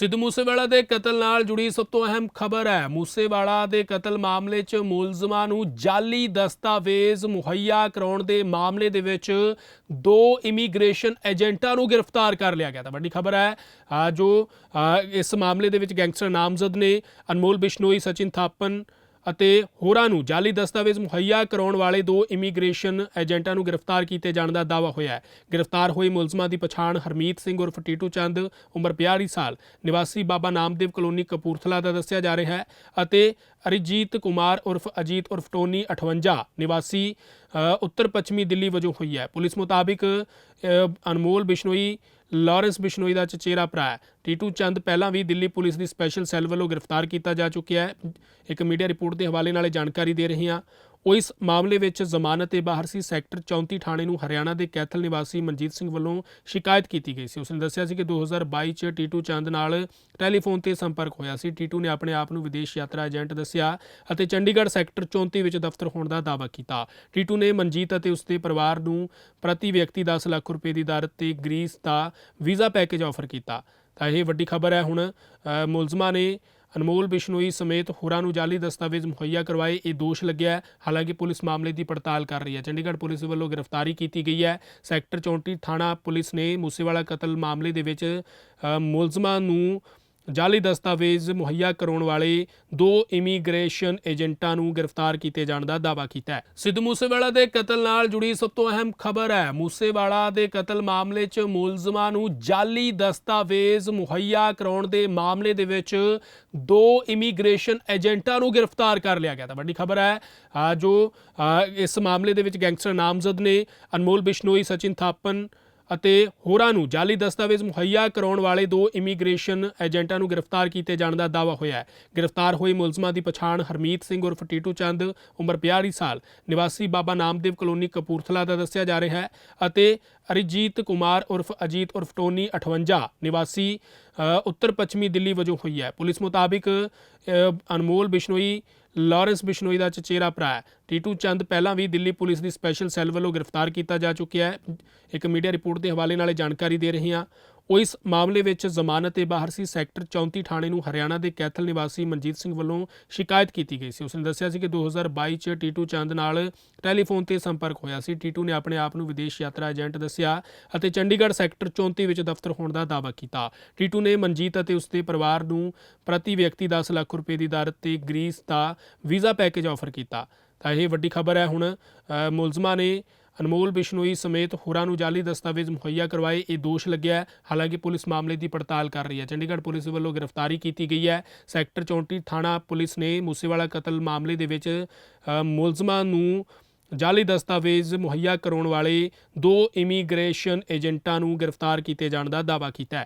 ਸਿੱਧੂ ਮੂਸੇਵਾਲਾ ਦੇ ਕਤਲ ਨਾਲ ਜੁੜੀ ਸਭ ਤੋਂ ਅਹਿਮ ਖਬਰ ਹੈ। ਮੂਸੇਵਾਲਾ ਦੇ ਕਤਲ ਮਾਮਲੇ 'ਚ ਮੁਲਜ਼ਮਾਂ ਨੂੰ ਜਾਲੀ ਦਸਤਾਵੇਜ਼ ਮੁਹੱਈਆ ਕਰਾਉਣ ਦੇ ਮਾਮਲੇ ਦੇ ਵਿੱਚ ਦੋ ਇਮੀਗ੍ਰੇਸ਼ਨ ਏਜੰਟਾਂ ਨੂੰ ਗ੍ਰਿਫਤਾਰ ਕਰ ਲਿਆ ਗਿਆ। ਤਾਂ ਵੱਡੀ ਖਬਰ ਹੈ ਜੋ ਇਸ ਮਾਮਲੇ ਦੇ ਵਿੱਚ ਗੈਂਗਸਟਰ ਨਾਮਜ਼ਦ ਨੇ ਅਨਮੋਲ ਬਿਸ਼ਨੋਈ, ਸਚਿਨ ਥਾਪਨ ਅਤੇ ਹੋਰਾਂ ਨੂੰ ਜਾਲੀ ਦਸਤਾਵੇਜ਼ ਮੁਹੱਈਆ ਕਰਾਉਣ ਵਾਲੇ ਦੋ ਇਮੀਗ੍ਰੇਸ਼ਨ ਏਜੰਟਾਂ ਨੂੰ ਗ੍ਰਿਫਤਾਰ ਕੀਤੇ ਜਾਣ ਦਾ ਦਾਅਵਾ ਹੋਇਆ ਹੈ। ਗ੍ਰਿਫਤਾਰ ਹੋਏ ਮੁਲਜ਼ਮਾਂ ਦੀ ਪਛਾਣ ਹਰਮੀਤ ਸਿੰਘ ਉਰਫ ਟੀਟੂ ਚੰਦ, ਉਮਰ 42 ਸਾਲ, ਨਿਵਾਸੀ ਬਾਬਾ ਨਾਮਦੇਵ ਕਲੋਨੀ ਕਪੂਰਥਲਾ ਦਾ ਦੱਸਿਆ ਜਾ ਰਿਹਾ ਹੈ ਅਤੇ ਅਰਿਜੀਤ ਕੁਮਾਰ ਉਰਫ ਅਜੀਤ ਉਰਫ ਟੋਨੀ 58 ਨਿਵਾਸੀ ਉੱਤਰ ਪੱਛਮੀ ਦਿੱਲੀ ਵਜੋਂ ਹੋਈ ਹੈ। ਪੁਲਿਸ ਮੁਤਾਬਿਕ ਅਨਮੋਲ ਬਿਸ਼ਨੋਈ, ਲਾਰੈਂਸ ਬਿਸ਼ਨੋਈ ਦਾ ਚਚੇਰਾ ਭਰਾ ਹੈ। ਟੀਟੂ ਚੰਦ ਪਹਿਲਾਂ ਵੀ ਦਿੱਲੀ ਪੁਲਿਸ ਦੀ ਸਪੈਸ਼ਲ ਸੈੱਲ ਵੱਲੋਂ ਗ੍ਰਿਫਤਾਰ ਕੀਤਾ ਜਾ ਚੁੱਕਿਆ ਹੈ। ਇੱਕ ਮੀਡੀਆ ਰਿਪੋਰਟ ਦੇ ਹਵਾਲੇ ਨਾਲ ਜਾਣਕਾਰੀ ਦੇ ਰਹੇ ਹਾਂ। ਉਹ ਇਸ ਮਾਮਲੇ ਵਿੱਚ ਜ਼ਮਾਨਤ ਤੇ ਬਾਹਰ ਸੀ। ਸੈਕਟਰ 34 ਥਾਣੇ ਨੂੰ ਹਰਿਆਣਾ ਦੇ ਕੈਥਲ ਨਿਵਾਸੀ ਮਨਜੀਤ ਸਿੰਘ ਵੱਲੋਂ ਸ਼ਿਕਾਇਤ ਕੀਤੀ ਗਈ ਸੀ। ਉਸਨੇ ਦੱਸਿਆ ਸੀ ਕਿ 2022 ਚ ਟੀਟੂ ਚੰਦ ਨਾਲ ਟੈਲੀਫੋਨ ਤੇ ਸੰਪਰਕ ਹੋਇਆ ਸੀ। ਟੀਟੂ ਨੇ ਆਪਣੇ ਆਪ ਨੂੰ ਵਿਦੇਸ਼ ਯਾਤਰਾ ਏਜੰਟ ਦੱਸਿਆ ਅਤੇ ਚੰਡੀਗੜ੍ਹ ਸੈਕਟਰ 34 ਵਿੱਚ ਦਫ਼ਤਰ ਹੋਣ ਦਾ ਦਾਅਵਾ ਕੀਤਾ। ਟੀਟੂ ਨੇ ਮਨਜੀਤ ਅਤੇ ਉਸਦੇ ਪਰਿਵਾਰ ਨੂੰ ਪ੍ਰਤੀ ਵਿਅਕਤੀ 10 ਲੱਖ ਰੁਪਏ ਦੀ ਦਰ ਤੇ ਗ੍ਰੀਸ ਦਾ ਵੀਜ਼ਾ ਪੈਕੇਜ ਆਫਰ ਕੀਤਾ। ਤਾਂ ਇਹ ਵੱਡੀ ਖਬਰ ਹੈ। ਹੁਣ ਮੁਲਜ਼ਮਾਂ ਨੇ ਅਨਮੋਲ ਬਿਸ਼ਨੋਈ ਸਮੇਤ ਹੋਰਾਂ ਨੂੰ ਜਾਲੀ ਦਸਤਾਵੇਜ਼ ਮੁਹੱਈਆ ਕਰਵਾਏ, ਇਹ ਦੋਸ਼ ਲੱਗਿਆ ਹੈ। ਹਾਲਾਂਕਿ ਪੁਲਿਸ ਮਾਮਲੇ ਦੀ ਪੜਤਾਲ ਕਰ ਰਹੀ ਹੈ। ਚੰਡੀਗੜ੍ਹ ਪੁਲਿਸ ਵੱਲੋਂ ਗ੍ਰਿਫਤਾਰੀ ਕੀਤੀ ਗਈ ਹੈ। ਸੈਕਟਰ 34 ਥਾਣਾ ਪੁਲਿਸ ਨੇ ਮੂਸੇਵਾਲਾ ਕਤਲ ਮਾਮਲੇ ਦੇ ਵਿੱਚ ਮੁਲਜ਼ਮਾਂ ਨੂੰ ਜਾਲੀ ਦਸਤਾਵੇਜ਼ ਮੁਹੱਈਆ ਕਰਾਉਣ ਵਾਲੇ ਦੋ ਇਮੀਗ੍ਰੇਸ਼ਨ ਏਜੰਟਾਂ ਨੂੰ ਗ੍ਰਿਫਤਾਰ ਕੀਤੇ ਜਾਣ ਦਾ ਦਾਅਵਾ ਕੀਤਾ ਹੈ। ਸਿੱਧੂ ਮੂਸੇਵਾਲਾ ਦੇ ਕਤਲ ਨਾਲ ਜੁੜੀ ਸਭ ਤੋਂ ਅਹਿਮ ਖਬਰ ਹੈ। ਮੂਸੇਵਾਲਾ ਦੇ ਕਤਲ ਮਾਮਲੇ 'ਚ ਮੁਲਜ਼ਮਾਂ ਨੂੰ ਜਾਲੀ ਦਸਤਾਵੇਜ਼ ਮੁਹੱਈਆ ਕਰਾਉਣ ਦੇ ਮਾਮਲੇ ਦੇ ਵਿੱਚ ਦੋ ਇਮੀਗ੍ਰੇਸ਼ਨ ਏਜੰਟਾਂ ਨੂੰ ਗ੍ਰਿਫਤਾਰ ਕਰ ਲਿਆ ਗਿਆ। ਤਾਂ ਵੱਡੀ ਖਬਰ ਹੈ ਜੋ ਇਸ ਮਾਮਲੇ ਦੇ ਵਿੱਚ ਗੈਂਗਸਟਰ ਨਾਮਜ਼ਦ ਨੇ ਅਨਮੋਲ ਬਿਸ਼ਨੋਈ, ਸਚਿਨ ਥਾਪਨ ਅਤੇ ਹੋਰਾਂ ਨੂੰ ਜਾਲੀ ਦਸਤਾਵੇਜ਼ ਮੁਹੱਈਆ ਕਰਾਉਣ ਵਾਲੇ ਦੋ ਇਮੀਗ੍ਰੇਸ਼ਨ ਏਜੰਟਾਂ ਨੂੰ ਗ੍ਰਿਫਤਾਰ ਕੀਤੇ ਜਾਣ ਦਾ ਦਾਅਵਾ ਹੋਇਆ ਹੈ। ਗ੍ਰਿਫਤਾਰ ਹੋਏ ਮੁਲਜ਼ਮਾਂ ਦੀ ਪਛਾਣ ਹਰਮੀਤ ਸਿੰਘ ਉਰਫ ਟੀਟੂ ਚੰਦ, ਉਮਰ 42 ਸਾਲ, ਨਿਵਾਸੀ ਬਾਬਾ ਨਾਮਦੇਵ ਕਲੋਨੀ ਕਪੂਰਥਲਾ ਦਾ ਦੱਸਿਆ ਜਾ ਰਿਹਾ ਹੈ ਅਤੇ ਅਰਿਜੀਤ ਕੁਮਾਰ ਉਰਫ ਅਜੀਤ ਉਰਫ ਟੋਨੀ 58 ਨਿਵਾਸੀ ਉੱਤਰ ਪੱਛਮੀ ਦਿੱਲੀ ਵਜੋਂ ਹੋਈ ਹੈ। ਪੁਲਿਸ ਮੁਤਾਬਿਕ ਅਨਮੋਲ ਬਿਸ਼ਨੋਈ, ਲਾਰੈਂਸ ਬਿਸ਼ਨੋਈ ਦਾ ਚਚੇਰਾ ਭਰਾ ਹੈ। ਟੀਟੂ ਚੰਦ ਪਹਿਲਾਂ ਵੀ ਦਿੱਲੀ ਪੁਲਿਸ ਦੀ ਸਪੈਸ਼ਲ ਸੈੱਲ ਵੱਲੋਂ ਗ੍ਰਿਫਤਾਰ ਕੀਤਾ ਜਾ ਚੁੱਕਿਆ ਹੈ। ਇੱਕ ਮੀਡੀਆ ਰਿਪੋਰਟ ਦੇ ਹਵਾਲੇ ਨਾਲ ਜਾਣਕਾਰੀ ਦੇ ਰਹੇ ਹਾਂ। ਉਹ ਇਸ ਮਾਮਲੇ ਵਿੱਚ ਜ਼ਮਾਨਤ ਤੇ ਬਾਹਰ ਸੀ। ਸੈਕਟਰ 34 ਥਾਣੇ ਨੂੰ ਹਰਿਆਣਾ ਦੇ ਕੈਥਲ ਨਿਵਾਸੀ ਮਨਜੀਤ ਸਿੰਘ ਵੱਲੋਂ ਸ਼ਿਕਾਇਤ ਕੀਤੀ ਗਈ ਸੀ। ਉਸਨੇ ਦੱਸਿਆ ਸੀ ਕਿ 2022 ਚ ਟੀਟੂ ਚੰਦ ਨਾਲ ਟੈਲੀਫੋਨ ਤੇ ਸੰਪਰਕ ਹੋਇਆ ਸੀ। ਟੀਟੂ ਨੇ ਆਪਣੇ ਆਪ ਨੂੰ ਵਿਦੇਸ਼ ਯਾਤਰਾ ਏਜੰਟ ਦੱਸਿਆ ਅਤੇ ਚੰਡੀਗੜ੍ਹ ਸੈਕਟਰ 34 ਵਿੱਚ ਦਫ਼ਤਰ ਹੋਣ ਦਾ ਦਾਅਵਾ ਕੀਤਾ। ਟੀਟੂ ਨੇ ਮਨਜੀਤ ਅਤੇ ਉਸਦੇ ਪਰਿਵਾਰ ਨੂੰ ਪ੍ਰਤੀ ਵਿਅਕਤੀ 10 ਲੱਖ ਰੁਪਏ ਦੀ ਦਰ ਤੇ ਗ੍ਰੀਸ ਦਾ ਵੀਜ਼ਾ ਪੈਕੇਜ ਆਫਰ ਕੀਤਾ। ਤਾਂ ਇਹ ਵੱਡੀ ਖਬਰ ਹੈ। ਹੁਣ ਮੁਲਜ਼ਮਾਂ ਨੇ ਅਨਮੋਲ ਬਿਸ਼ਨੋਈ ਸਮੇਤ ਹੋਰਾਂ ਨੂੰ ਜਾਲੀ ਦਸਤਾਵੇਜ਼ ਮੁਹੱਈਆ ਕਰਵਾਏ, ਇਹ ਦੋਸ਼ ਲੱਗਿਆ ਹਾਲਾਂਕਿ ਪੁਲਿਸ ਮਾਮਲੇ ਦੀ ਪੜਤਾਲ ਕਰ ਰਹੀ ਹੈ। ਚੰਡੀਗੜ੍ਹ ਪੁਲਿਸ ਵੱਲੋਂ ਗ੍ਰਿਫਤਾਰੀ ਕੀਤੀ ਗਈ ਹੈ। ਸੈਕਟਰ 34 ਥਾਣਾ ਪੁਲਿਸ ਨੇ ਮੂਸੇਵਾਲਾ ਕਤਲ ਮਾਮਲੇ ਦੇ ਵਿੱਚ ਮੁਲਜ਼ਮਾਂ ਨੂੰ ਜਾਲੀ ਦਸਤਾਵੇਜ਼ ਮੁਹੱਈਆ ਕਰਾਉਣ ਵਾਲੇ ਦੋ ਇਮੀਗ੍ਰੇਸ਼ਨ ਏਜੰਟਾਂ ਨੂੰ ਗ੍ਰਿਫਤਾਰ ਕੀਤੇ ਜਾਣ ਦਾ ਦਾਅਵਾ ਕੀਤਾ ਹੈ।